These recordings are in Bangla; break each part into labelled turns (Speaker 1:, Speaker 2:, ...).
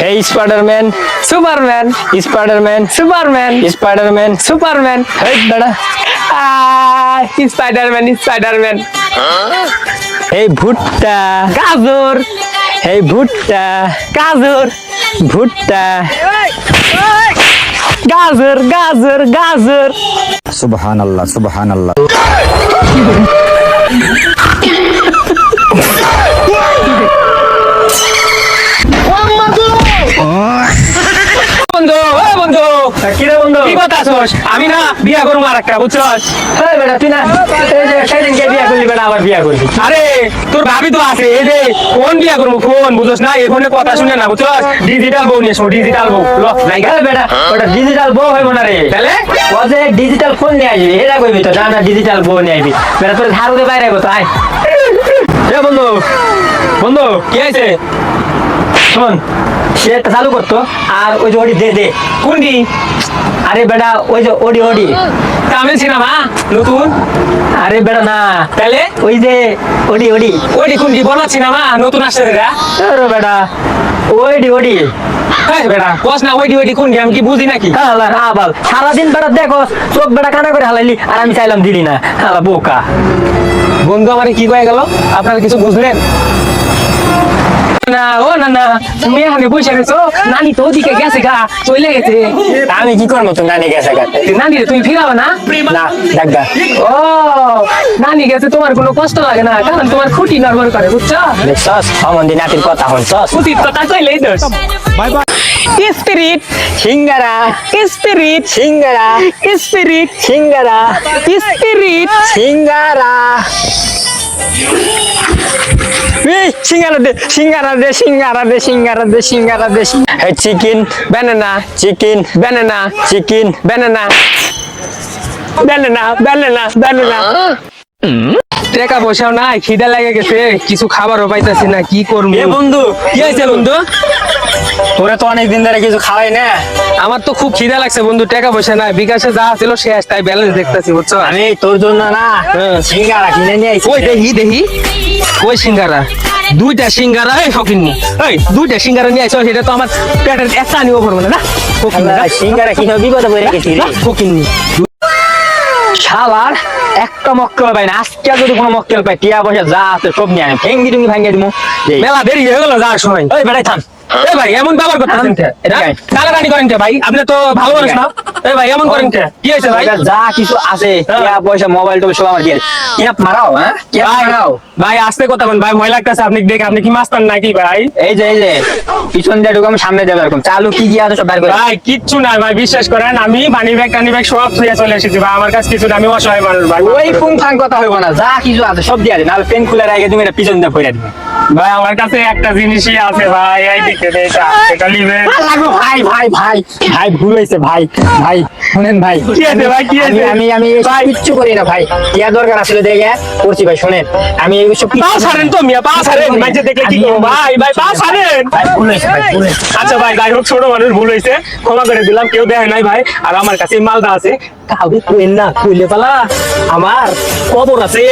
Speaker 1: হে Spiderman.
Speaker 2: Superman.
Speaker 1: Spiderman.
Speaker 2: Superman.
Speaker 1: Spiderman.
Speaker 2: Superman.
Speaker 1: Hey বেড়া
Speaker 2: স্পাইডারম্যান স্পাইডারম্যান।
Speaker 1: এই ভুট্টা।
Speaker 2: গাজর।
Speaker 1: এই ভুট্টা।
Speaker 2: গাজর।
Speaker 1: ভুট্টা।
Speaker 2: গাজর গাজর গাজর।
Speaker 3: সুবহান আল্লাহ
Speaker 2: কথা আছোস আমি না বিয়া করব আর একটা বুঝছস?
Speaker 1: এই বেটা তুই না সেদিনকে বিয়া করলি বেটা আবার বিয়া করবি
Speaker 2: আরে তোর ভাবি তো আছে এই যে ফোন বিয়া করব ফোন বুঝছস না? এই ফোনে কথা শুনে না বুঝছস? ডিজিটাল বউ নিয়ে ডিজিটাল বউ ল। লাইগা
Speaker 1: এই বেটা ওটা ডিজিটাল বউ হইব না রে।
Speaker 2: তাহলে?
Speaker 1: ও যে ডিজিটাল ফোন নিয়ে আসবি এটা কইবি তো না না ডিজিটাল বউ নিয়ে আসবি। বেটা তোর ধারুতে বাইরে আইবো তো আয়। এ বন্ধু বন্ধু
Speaker 2: কি আছে
Speaker 1: শোন সে চালু করতো আর ওই যে দে দে।
Speaker 2: কোনটি?
Speaker 1: আরে বেটা ওই যে ওডি ওডি।
Speaker 2: তামিল সিনেমা নতুন?
Speaker 1: আরে বেটা না।
Speaker 2: তাহলে
Speaker 1: ওই যে ওডি ওডি।
Speaker 2: ওইটি কোনটি বলা সিনেমা নতুন আসছে এটা
Speaker 1: আরে বেটা ওডি ওডি।
Speaker 2: বেটা কস না কি বুঝি নাকি?
Speaker 1: হালা আবাল সারাদিন বেটা দেখো চোখ বেটা কানা করে হালাইলি আর আমি চাইলাম দিলি না। হালা বোকা।
Speaker 2: বন্ধু আমার কি কয়ে গেল? আপনারা কিছু বুঝলেন? না ও না না তুমি এখানে বসে গেছো নানি তো ওদিকে গেছে গা চলে গেছে
Speaker 1: আমি কি করবো তো নানি গেছে গাতে
Speaker 2: নানি রে তুমি ফিরাও না
Speaker 1: না দেখা
Speaker 2: ও নানি গেছে তোমার কোনো কষ্ট লাগে না কারণ তোমার খুঁটি নড়বড় করে বুঝছো
Speaker 1: দেখছস অমন্দি নাতির কথা হনছস
Speaker 2: খুঁটির কথা কইলেই দোষ spirit
Speaker 1: singara
Speaker 2: spirit
Speaker 1: singara
Speaker 2: spirit
Speaker 1: singara
Speaker 2: spirit
Speaker 1: singara এই সিঙ্গারা দে সিঙ্গারা দে সিঙ্গারা দে সিঙ্গারা দে সিঙ্গারা দে। হে chicken
Speaker 2: banana
Speaker 1: chicken
Speaker 2: banana
Speaker 1: chicken
Speaker 2: banana banana banana banana টাকা পয়সাও নাই খিদা লাগে গেছে কিছু খাবারও পাইতাছি না কি করব?
Speaker 1: এ বন্ধু
Speaker 2: কি হয়েছে বন্ধু?
Speaker 1: তোরা তো অনেক দিন ধরে কিছু খাওয়াই না।
Speaker 2: আমার তো খুব খিদা লাগছে বন্ধু টাকা পয়সা নাই বিকাশে যা ছিল শেষ তাই ব্যালেন্স দেখতেছি বুঝছ?
Speaker 1: আমি তোর জন্য না
Speaker 2: হ্যাঁ।
Speaker 1: সিঙ্গারা কিনে নিয়ে
Speaker 2: ওই দেখি দেখি। ওই সিঙ্গারা। দুইটা সিঙ্গারা এই ফকিন্নি এই দুইটা সিঙ্গারা নিয়ে আইছো সেটা তো আমার পেটের একটা নিও পড়বে না না? না।
Speaker 1: সিঙ্গারা কিনে বিপদে পড়ে গেছি রে?
Speaker 2: শখিন ফকিন্নি
Speaker 1: শালার একটা মক্কেল পাই না আজকে যদি কোনো মক্কেল পাই টিয়া পয়সা যা আছে সব নিয়ে আমি ভেঙ্গি টুঙ্গি ভাঙ্গে দিমু।
Speaker 2: মেলা দেরি হয়ে গেল যাওয়ার সময়।
Speaker 1: ওই বেড়াই থাম।
Speaker 2: এ ভাই এমন ব্যবহার করতেছেন কে?
Speaker 1: এদিকে
Speaker 2: হ্যাঁ? করেন কে ভাই? আপনি তো ভালো মানুষ না? এ ভাই এমন করেন কে? কি হয়েছে ভাই?
Speaker 1: যা কিছু আছে টিয়া পয়সা মোবাইল টোবাইল সব আমার দিয়ে। ক্যাপ মারাও হ্যাঁ? ক্যাপ
Speaker 2: ভাই
Speaker 1: মারাও।
Speaker 2: ভাই আসতে কথা বলেন। ভাই ভয় লাগতেছে আপনি দেখে আপনি কি মাস্তান নাকি ভাই?
Speaker 1: এই যে এই যে পিছন দিয়ে ঢুকাম সামনে যাবে এরকম চালু কি গিয়ে আছে সব করে।
Speaker 2: ভাই কিচ্ছু নাই ভাই বিশ্বাস করেন আমি মানি ব্যাগ টানি ব্যাগ সব ছুঁয়ে চলে এসেছি ভাই। আমার কাছে কিছু না, আমি অসহায় মানুষ ভাই
Speaker 1: ওই পুং ফাং কথা হইব না যা কিছু আছে সব দিয়ে দে নাহলে পেন খুলে রাখে তুমি এটা পিছন দিয়ে ফেরে দিবে।
Speaker 2: ভাই আমার কাছে একটা জিনিসই আছে ভাই এই এটা এটা নিবে।
Speaker 1: লাগো ভাই ভাই ভাই ভাই ভুল হয়েছে ভাই ভাই শুনেন ভাই।
Speaker 2: কি আছে ভাই, কি আছে?
Speaker 1: আমি আমি
Speaker 2: ভাই।
Speaker 1: কিচ্ছু করি না ভাই। ইয়া দরকার আসলে দেখে? করছি ভাই শুনেন। আমি এইসব
Speaker 2: পা ছাড়েন তো মিয়া পা ছাড়েন। মাঝে দেখলে কি করব? ভাই ভাই পা ছাড়েন।
Speaker 1: ভাই ভুল হয়েছে ভাই ভুল
Speaker 2: আচ্ছা ভাই যাই হোক ছোট মানুষ ভুল হয়েছে। ক্ষমা করে দিলাম কেউ দেয় নাই ভাই। আর আমার কাছে মালদা আছে। কাউকে কুয়েন না কুইলে পালা। আমার কবর আছে।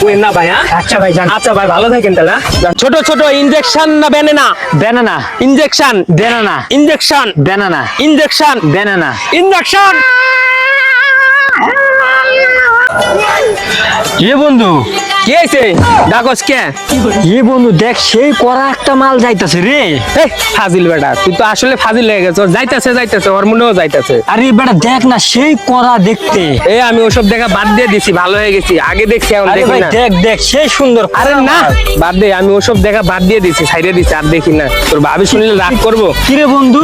Speaker 2: কুয়েন না ভাই হ্যাঁ?
Speaker 1: আচ্ছা ভাই জান
Speaker 2: আচ্ছা ভাই ভালো থাকেন তাহলে হ্যাঁ? ছোট ছোট ইনজেকশন না banana
Speaker 1: banana
Speaker 2: injection
Speaker 1: banana
Speaker 2: injection
Speaker 1: banana
Speaker 2: injection
Speaker 1: banana
Speaker 2: injection
Speaker 1: এ বন্ধু
Speaker 2: কি হয়েছে ডাকস কে?
Speaker 1: এ বন্ধু দেখ সেই করা একটা মাল যাইতাছে রে।
Speaker 2: এই, ফাজিল বেটা তুই তো আসলে ফাজিল লেগে গেছ ওর যাইতেছে যাইতেছে ওর মনেও যাইতেছে।
Speaker 1: আরে বেটা দেখ না সেই করা দেখতে।
Speaker 2: এই আমি ওসব দেখা বাদ দিয়ে দিছি ভালো হয়ে গেছি। আগে দেখছি এখন
Speaker 1: আরে
Speaker 2: দেখি
Speaker 1: ভাই
Speaker 2: না।
Speaker 1: দেখ দেখ সেই সুন্দর
Speaker 2: আরে না বাদ দে আমি ওসব দেখা বাদ দিয়ে দিছি সাইডে দিছি আর দেখি না। তোর ভাবি শুনলে রাগ করব?
Speaker 1: কিরে বন্ধু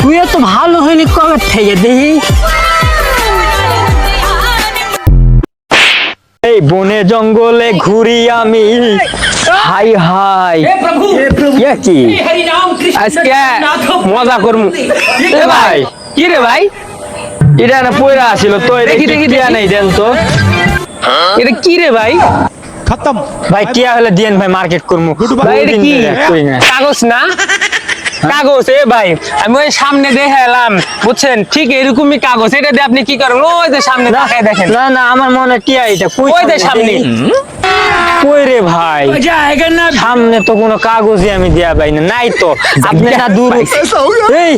Speaker 1: তুই এত ভালো হইলি কবে থেকে দেখি এই বনে জঙ্গলে ঘুরি আমি। High high. ইয়া কি?
Speaker 2: আজকে মজা করমু। এ ভাই। কি রে ভাই?
Speaker 1: এটা না পয়রা ছিল তো এটা
Speaker 2: দেখি,
Speaker 1: কি
Speaker 2: দেখি, দেখি।
Speaker 1: নাই দেন তো?
Speaker 2: এটা কি রে ভাই? খতম।
Speaker 1: ভাই টিয়া হলে দিয়েন ভাই মার্কেট করমু।
Speaker 2: ভাই এটা কি। কাগজ না? কাগজ এ ভাই আমি ওই সামনে দেখে এলাম বুঝছেন? ঠিক এরকমই কাগজ। এটা দিয়ে আপনি কি করেন? ওই যে সামনে তাকায় দেখেন।
Speaker 1: না না আমার মনে টিয়া এটা?
Speaker 2: ওই যে সামনে?
Speaker 1: কই রে ভাই? সামনে তো কোনো কাগজই আমি দেয়া পাই না নাই তো। আপনি না দূর এই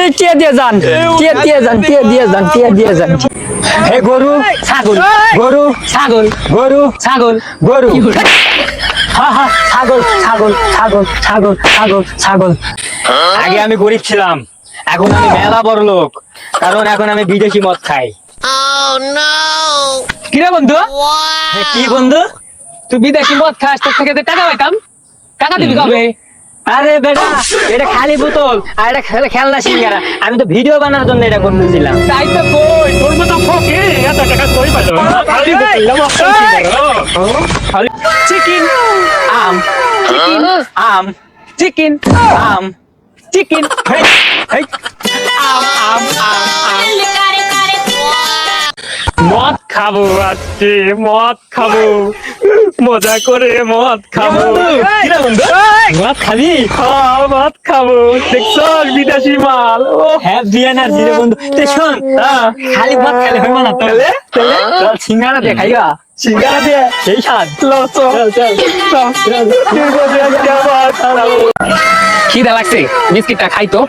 Speaker 1: এই টিয়া দিয়ে যান টিয়া দিয়ে যান টিয়া দিয়ে যান টিয়া দিয়ে যান। হে গরু ছাগল। গরু ছাগল। গরু ছাগল। গরু। ছাগল ছাগল ছাগল ছাগল ছাগল ছাগল। আগে আমি গরিব ছিলাম এখন আমি মেলা বড় লোক কারণ এখন আমি বিদেশি মদ খাই।
Speaker 2: কিরে বন্ধু?
Speaker 1: কি বন্ধু?
Speaker 2: তুই বিদেশি মদ খাস তোর থেকে টাকা পাইতাম টাকা দিবি কবে?
Speaker 1: আরে বেটা এটা খালি বোতল আর এটা খেল- খেলনা সিঙ্গারা। আমি তো ভিডিও বানানোর জন্য এটা করতেছিলাম
Speaker 2: তাই তো কই তোর মতো ফকে এত টাকা কই পাইলো? খালি চিকেন
Speaker 1: আম চিকেন আম
Speaker 2: চিকেন
Speaker 1: আম
Speaker 2: চিকেন। আম আম আম আম। মদ খাব আজকে মদ খাব। মজা করে মদ খাব।
Speaker 1: মদ খাবি?
Speaker 2: হ্যাঁ, মদ খাব। দেখছ বিদেশি মাল। ও।
Speaker 1: হ্যাঁ বিয়ে না দিরে বন্ধু। তে শোন
Speaker 2: হ্যাঁ।
Speaker 1: খালি মদ খেলে হইব না
Speaker 2: তাহলে? তাহলে?
Speaker 1: চল সিঙ্গারা দিয়ে খাইবা। সিঙ্গারা দিয়ে? সেই স্বাদ।
Speaker 2: চল, চল, চল, চল। খিদা লাগছে? বিস্কিটটা খাই তো।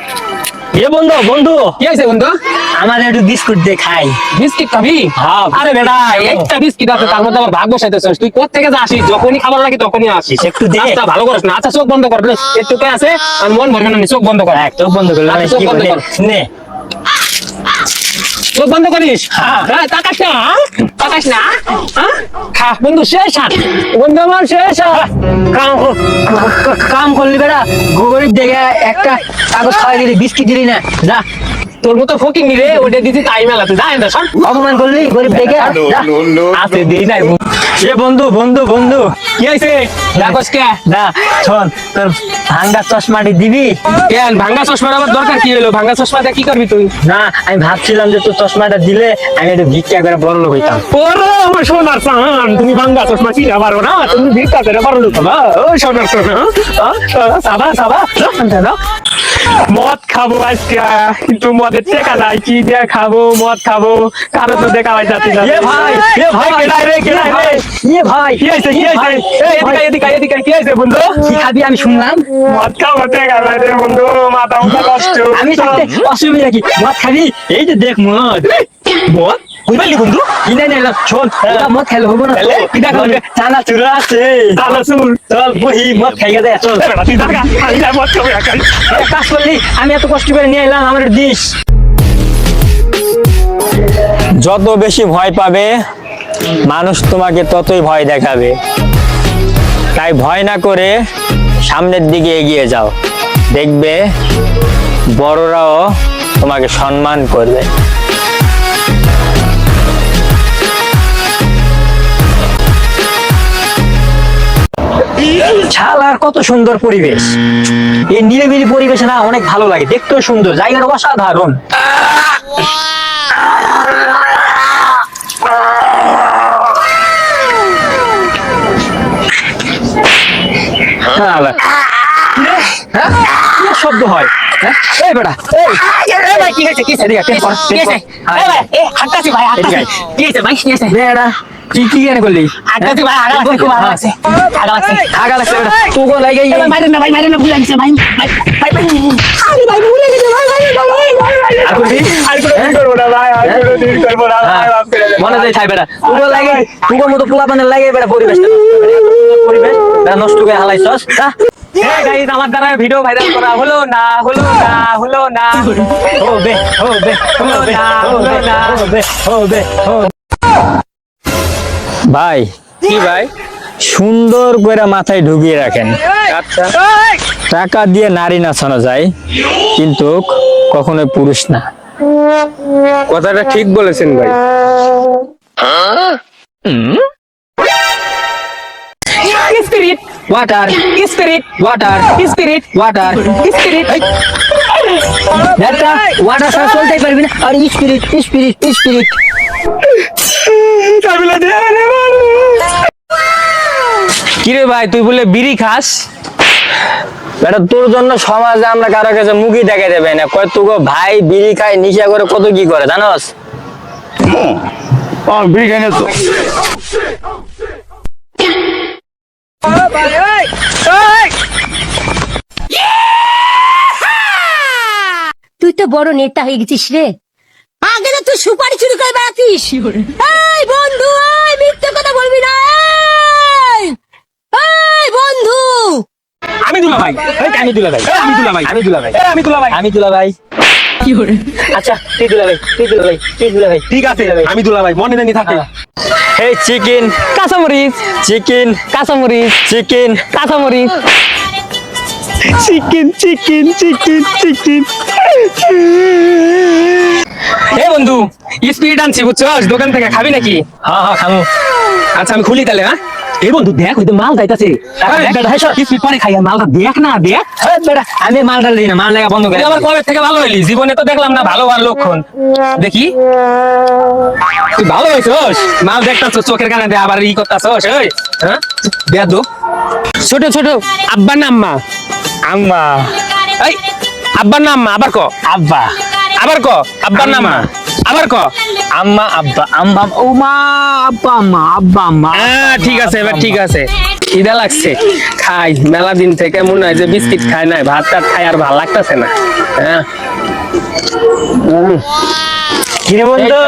Speaker 1: এ বন্ধু বন্ধু।
Speaker 2: কি আছে বন্ধু?
Speaker 1: আমার একটু বিস্কুট দে খাই।
Speaker 2: বিস্কিট খাবি?
Speaker 1: হ্যাঁ।
Speaker 2: আরে বেটা একটা বিস্কিট আছে তার মধ্যে আবার ভাগ বসাইতেছিস। তুই কোথা থেকে আসিস যখনই খাবার লাগে তখনই আসিস।
Speaker 1: একটু দে।
Speaker 2: আচ্ছা ভালো করিস না। আচ্ছা চোখ বন্ধ কর প্লিজ একটু আছে আর মন ভরবে না চোখ বন্ধ কর।
Speaker 1: চোখ বন্ধ করলাম
Speaker 2: আচ্ছা, চোখ বন্ধ কর।
Speaker 1: নে।
Speaker 2: চোখ বন্ধ করিস। হ্যাঁ তাকাস না? তাকাস না হ্যাঁ? খা বন্ধু শেষ হাত বন্ধু আমার শেষ
Speaker 1: কাম কাম করলি বেড়া গরিব দেখে একটা কাগজ খাওয়াই দিলি বিস্কিট দিলি না। যা
Speaker 2: তোর মতো ফকিং রে ওটা দিতে টাইম মেলাতে। যা
Speaker 1: অপমান করলি গরিব দেখে।
Speaker 2: আছে দিই নাই
Speaker 1: এ বন্ধু বন্ধু বন্ধু।
Speaker 2: কি হয়েছে ডাকস কে
Speaker 1: না শোন তোর ভাঙ্গা চশমাটি দিবি?
Speaker 2: কেন? ভাঙ্গা চশমার আবার দরকার কি হলো? ভাঙ্গা চশমাটা কি করবি তুই?
Speaker 1: না আমি ভাবছিলাম যে তোর চশমাটা দিলে আমি একটু ভিক্ষা করে বড় লোক হইতাম।
Speaker 2: ওরে আমার সোনার চান তুমি ভাঙ্গা চশমা চিনা পারো না তুমি ভিক্ষা করে পারো লোক না ও সোনার চান সাবা সাবা মদ খাব আজকে কিন্তু মদের টেকা নাই কি দিয়ে খাব মদ খাব কারও তো দেখা হয় যাচ্ছে না।
Speaker 1: ভাই এ ভাই
Speaker 2: রে রে।
Speaker 1: এ ভাই
Speaker 2: কি হয়েছে কি হয়েছে? এদিকে এদিকে এদিকে কি বন্ধু?
Speaker 1: কি খাবি আমি শুনলাম?
Speaker 2: মদ খাব টেকা নাই রে বন্ধু মাথা মুখা কষ্ট।
Speaker 1: আমি অসুবিধা কি? মদ খাবি? এই যে দেখ মদ।
Speaker 2: মদ? কইবালি বন্ধু
Speaker 1: নিলাম শোন ওটা মদ খেলে হব না
Speaker 2: খাবে?
Speaker 1: চানা চুরা আছে
Speaker 2: শুন
Speaker 1: চল বহি খাই গেছে চল
Speaker 2: আমি খাব
Speaker 1: কাজ করলি আমি এত কষ্ট করে নিয়ে এলাম আমার দিস
Speaker 4: যত বেশি ভয় পাবে মানুষ তোমাকে ততই ভয় দেখাবে। তাই ভয় না করে সামনের দিকে এগিয়ে যাও। দেখবে বড়রাও তোমাকে সম্মান করবে।
Speaker 1: শালার কত সুন্দর পরিবেশ এই নিরিবিলি পরিবেশে না অনেক ভালো লাগে দেখতেও সুন্দর জায়গাটা অসাধারণ হ্যাঁ? কি শব্দ হয় হ্যাঁ? এই বেটা এই এই ভাই কি হয়েছে কি হয়েছে টেম্পর। ভাই, হাঁটতাছি ভাই, হাঁটতাছি। কি হয়েছে ভাই, কি হয়েছে? বেটা, তুই কি কেন করলি? হাঁটতাছি ভাই আগা লাগছে খুব আগা লাগছে। আগা লাগছে আগা লাগছে বেটা তোকে লাগে মাইরে না ভাই মাইরে না ভুলে গেছে ভাই ভাই ভাই ভাই। আরে ভাই ভুলে গেছে ভাই ভাই ভাই ভাই আর করবি
Speaker 2: আর কোনো দিন না ভাই আর কোনো দিন করব না ভাই মাফ করে দে।
Speaker 1: মনে বেটা লাগে তোকে মতো পোলা পানের লাগে বেটা পরিবেশ পরিবেশ? বেটা নষ্ট করে হালাইছস হ্যাঁ?
Speaker 2: আমার দ্বারা ভিডিও ভাইরাল করা হলো না হলো না হলো না।
Speaker 1: হবে হবে হবে হবে হবে হবে হবে।
Speaker 4: ভাই
Speaker 2: কি ভাই?
Speaker 4: সুন্দর করে মাথায় ঢুকিয়ে রাখেন।
Speaker 2: আচ্ছা
Speaker 4: টাকা দিয়ে নারী নাচানো যায় কিন্তু কখনোই পুরুষ না।
Speaker 2: কথাটা ঠিক বলেছেন ভাই।
Speaker 1: Spirit
Speaker 2: water
Speaker 1: spirit
Speaker 2: water
Speaker 1: spirit
Speaker 2: water
Speaker 1: spirit. Water ছাড়া চলতেই পারবি না। আর স্পিরিট স্পিরিট স্পিরিট।
Speaker 4: কিরে ভাই তুই বলে বিড়ি খাস? বেটা তোর জন্য সমাজে আমরা কারও কাছে মুখই দেখা দেবে না। কয় তোকে ভাই বিড়ি খায় নিশা করে কত কি করে জানোস?
Speaker 3: বিড়ি খাই না তো।
Speaker 5: তুই তো বড় নেতা হয়ে গেছিস রে। আগে তো তুই সুপারি চুরি করে বেড়াতিস? এই বন্ধু এই মিথ্যে কথা বলবি না এই! এই বন্ধু!
Speaker 2: আমি দুলা ভাই। এই, আমি দুলা ভাই? আমি দুলা ভাই।
Speaker 1: আমি দুলা ভাই।
Speaker 2: আমি দুলা ভাই।
Speaker 1: আমি দুলা ভাই। আচ্ছা তুই দুলা ভাই তুই দুলা ভাই তুই দুলা ভাই।
Speaker 2: ঠিক আছে আমি দুলা ভাই মনে জানি থাকে।
Speaker 3: এই চিকেন।
Speaker 6: কাঁচামরিচ।
Speaker 3: চিকেন।
Speaker 6: কাঁচামরিচ।
Speaker 3: চিকেন।
Speaker 6: কাঁচামরিচ।
Speaker 2: Chicken chicken chicken chicken. বন্ধু স্পিড আনছি বুঝছস দোকান থেকে খাবি নাকি?
Speaker 1: হ্যাঁ হ্যাঁ খামু
Speaker 2: আচ্ছা আমি খুলি তাহলে হ্যাঁ? এ বন্ধু দেখ ওই তো মাল যাইতাছে। স্পিড পরে খাই মালটা দেখ না দেখ।
Speaker 1: বেটা, আমি মালটা দিই না মাল লাগা বন্ধ করে
Speaker 2: আবার কবে থেকে ভালো হইলি জীবনে তো দেখলাম না ভালো হওয়ার লক্ষণ। দেখি। তুই ভালো মাল দেখতাছ চোখের কানে দিয়ে আবার ই করতাছস ওই হ্যাঁ? দেয়া দো ছোট ছোট আব্বার নাম মা।
Speaker 3: আম্মা।
Speaker 2: এই আব্বার নাম আবার ক?
Speaker 3: আব্বা।
Speaker 2: আবার ক? আব্বার নাম আবার ক?
Speaker 3: আম্মা আব্বা আম্মা ও মা আব্বা আম্মা আব্বা আম্মা।
Speaker 2: হ্যাঁ ঠিক আছে এবার ঠিক আছে। খিদা লাগছে। খাই মেলা দিন থেকে মনে হয় যে বিস্কিট খাই নাই ভাত টাত খাই আর ভালো লাগতেছে না। হ্যাঁ।
Speaker 1: কিরে বন্ধু?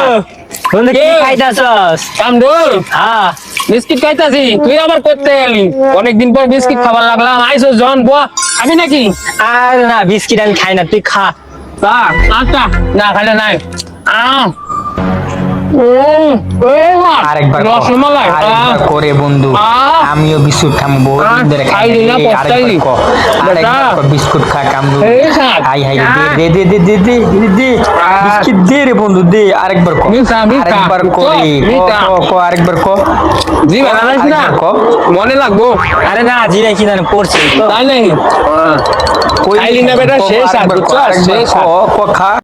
Speaker 1: বন্ধু কি খাইতাছস?
Speaker 2: কামদুল
Speaker 1: হ্যাঁ।
Speaker 2: বিস্কিট খাইতাছি তুই আবার করতে এলি? অনেকদিন পর বিস্কিট খাবার লাগলাম। আইসো জন বো আমি নাকি?
Speaker 1: আর না বিস্কিট আমি খাই না তুই খা।
Speaker 2: না খাইলে নাই।
Speaker 7: কর, বন্ধু! আমিও বিস্কুট খাম বহু
Speaker 2: আহ,
Speaker 7: দিন ধরে খাই
Speaker 2: খাইলি না,
Speaker 7: নাই।
Speaker 2: পস্তাইলি।
Speaker 7: আরেকবার কর, আরেকবার
Speaker 2: বেটা।
Speaker 7: কর, বিস্কুট খা কামদু হাই হাই দে দে দে দে দে দে দে বিস্কিট দে রে বন্ধু দে। আরেকবার কর।
Speaker 2: মিঠা, মিঠা।
Speaker 7: আরেকবার করে
Speaker 2: ক,
Speaker 7: আরেকবার ক
Speaker 2: জি বানাইস না? মনে লাগবো।
Speaker 1: আরে না জিরা কি জানি পড়ছে তো
Speaker 2: তাই নাই
Speaker 7: কই-
Speaker 2: না বেটা, শেষ আর শেষ
Speaker 7: ক খা।